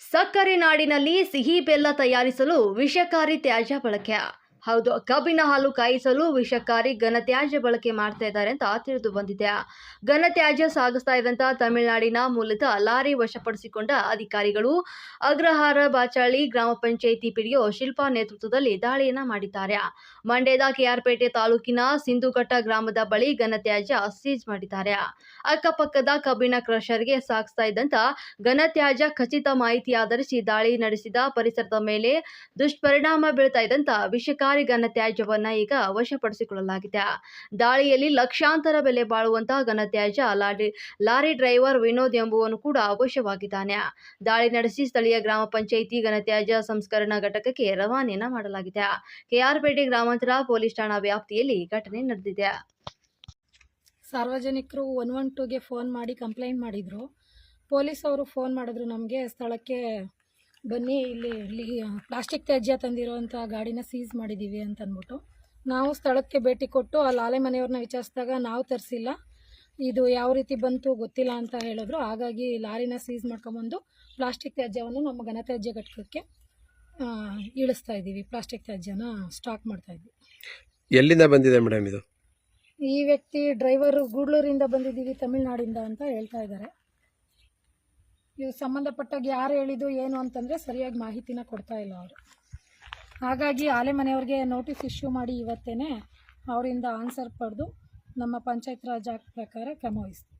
ಸಕ್ಕರೆ ನಾಡಿನಲ್ಲಿ ಸಿಹಿ ಬೆಲ್ಲ ತಯಾರಿಸಲು ವಿಷಕಾರಿ ತ್ಯಾಜ್ಯ ಬಳಕೆ ಹೌದು, ಕಬ್ಬಿನ ಹಾಲು ಕಾಯಿಸಲು ವಿಷಕಾರಿ ಘನತ್ಯಾಜ್ಯ ಬಳಕೆ ಮಾಡ್ತಾ ಇದ್ದಾರೆ ಅಂತ ತಿಳಿದು ಬಂದಿದೆ. ಘನತ್ಯಾಜ್ಯ ಸಾಗಿಸ್ತಾ ಇದ್ದಂತ ತಮಿಳುನಾಡಿನ ಮೂಲದ ಲಾರಿ ವಶಪಡಿಸಿಕೊಂಡ ಅಧಿಕಾರಿಗಳು ಅಗ್ರಹಾರ ಬಾಚಾಳಿ ಗ್ರಾಮ ಪಂಚಾಯಿತಿ ಪಿಡಿಒ ಶಿಲ್ಪಾ ನೇತೃತ್ವದಲ್ಲಿ ದಾಳಿಯನ್ನ ಮಾಡಿದ್ದಾರೆ. ಮಂಡ್ಯದ ಕೆಆರ್ಪೇಟೆ ತಾಲೂಕಿನ ಸಿಂಧುಘಟ್ಟ ಗ್ರಾಮದ ಬಳಿ ಘನತ್ಯಾಜ್ಯ ಸೀಜ್ ಮಾಡಿದ್ದಾರೆ. ಅಕ್ಕಪಕ್ಕದ ಕಬ್ಬಿನ ಕ್ರಷರ್ಗೆ ಸಾಗಿಸ್ತಾ ಇದ್ದಂತ ಘನತ್ಯಾಜ್ಯ ಖಚಿತ ಮಾಹಿತಿ ಆಧರಿಸಿ ದಾಳಿ ನಡೆಸಿದ ಪರಿಸರದ ಮೇಲೆ ದುಷ್ಪರಿಣಾಮ ಬೀಳ್ತಾ ಇದ್ದಂತ ವಿಷಕಾರಿ ಘನತ್ಯಾಜ್ಯವನ್ನ ಈಗ ವಶಪಡಿಸಿಕೊಳ್ಳಲಾಗಿದೆ ದಾಳಿಯಲ್ಲಿ ಲಕ್ಷಾಂತರ ಬೆಲೆ ಬಾಳುವಂತಹ ಘನತ್ಯಾಜ್ಯ ಲಾರಿ ಲಾರಿ ಡ್ರೈವರ್ ವಿನೋದ್ ಎಂಬುವನು ಕೂಡ ವಶವಾಗಿದ್ದಾನೆ ದಾಳಿ ನಡೆಸಿ ಸ್ಥಳೀಯ ಗ್ರಾಮ ಪಂಚಾಯಿತಿ ಘನತ್ಯಾಜ್ಯ ಸಂಸ್ಕರಣಾ ಘಟಕಕ್ಕೆ ರವಾನೆಯನ್ನ ಮಾಡಲಾಗಿದೆ. ಕೆಆರ್ಪೇಟೆ ಗ್ರಾಮಾಂತರ ಪೊಲೀಸ್ ಠಾಣಾ ವ್ಯಾಪ್ತಿಯಲ್ಲಿ ಘಟನೆ ನಡೆದಿದೆ. ಸಾರ್ವಜನಿಕರು ಒನ್ ಒನ್ ಟೂಗೆ ಫೋನ್ ಮಾಡಿ ಕಂಪ್ಲೇಂಟ್ ಮಾಡಿದರು. ಪೊಲೀಸ್ ಅವರು ಫೋನ್ ಮಾಡಿದ್ರು ನಮಗೆ ಸ್ಥಳಕ್ಕೆ ಬನ್ನಿ ಇಲ್ಲಿ ಇಲ್ಲಿ ಪ್ಲಾಸ್ಟಿಕ್ ತ್ಯಾಜ್ಯ ತಂದಿರೋವಂಥ ಗಾಡಿನ ಸೀಸ್ ಮಾಡಿದ್ದೀವಿ ಅಂತ ಅಂದ್ಬಿಟ್ಟು. ನಾವು ಸ್ಥಳಕ್ಕೆ ಭೇಟಿ ಕೊಟ್ಟು ಅಲ್ಲಿ ಆಲೆ ಮನೆಯವ್ರನ್ನ ವಿಚಾರಿಸಿದಾಗ ನಾವು ತರಿಸಿಲ್ಲ. ಇದು ಯಾವ ರೀತಿ ಬಂತು ಗೊತ್ತಿಲ್ಲ ಅಂತ ಹೇಳಿದ್ರು. ಹಾಗಾಗಿ ಲಾರಿನ ಸೀಸ್ ಮಾಡ್ಕೊಂಬಂದು ಪ್ಲಾಸ್ಟಿಕ್ ತ್ಯಾಜ್ಯವನ್ನು ನಮ್ಮ ಘನತ್ಯಾಜ್ಯ ಘಟಕಕ್ಕೆ ಆ, ಇಳಿಸ್ತಾ ಇದ್ದೀವಿ. ಪ್ಲಾಸ್ಟಿಕ್ ತ್ಯಾಜ್ಯನ ಸ್ಟಾಕ್ ಮಾಡ್ತಾ ಇದ್ವಿ ಎಲ್ಲಿಂದ ಬಂದಿದೆ ಮೇಡಮ್ ಇದು? ಈ ವ್ಯಕ್ತಿ ಡ್ರೈವರು ಗೂಡ್ಲೂರಿಂದ ಬಂದಿದ್ದೀವಿ ತಮಿಳ್ನಾಡಿಂದ ಅಂತ ಹೇಳ್ತಾ ಇದ್ದಾರೆ. ಇವು ಸಂಬಂಧಪಟ್ಟಾಗ ಯಾರು ಹೇಳಿದ್ದು ಏನು ಅಂತಂದರೆ ಸರಿಯಾಗಿ ಮಾಹಿತಿನ ಕೊಡ್ತಾ ಇಲ್ಲ ಅವರು. ಹಾಗಾಗಿ ಆಲೆ ಮನೆಯವ್ರಿಗೆ ನೋಟಿಸ್ ಇಶ್ಯೂ ಮಾಡಿ ಇವತ್ತೇ ಅವರಿಂದ ಆನ್ಸರ್ ಪಡೆದು ನಮ್ಮ ಪಂಚಾಯತ್ ರಾಜ್ ಪ್ರಕಾರ ಕ್ರಮ ವಹಿಸ್ತೀವಿ.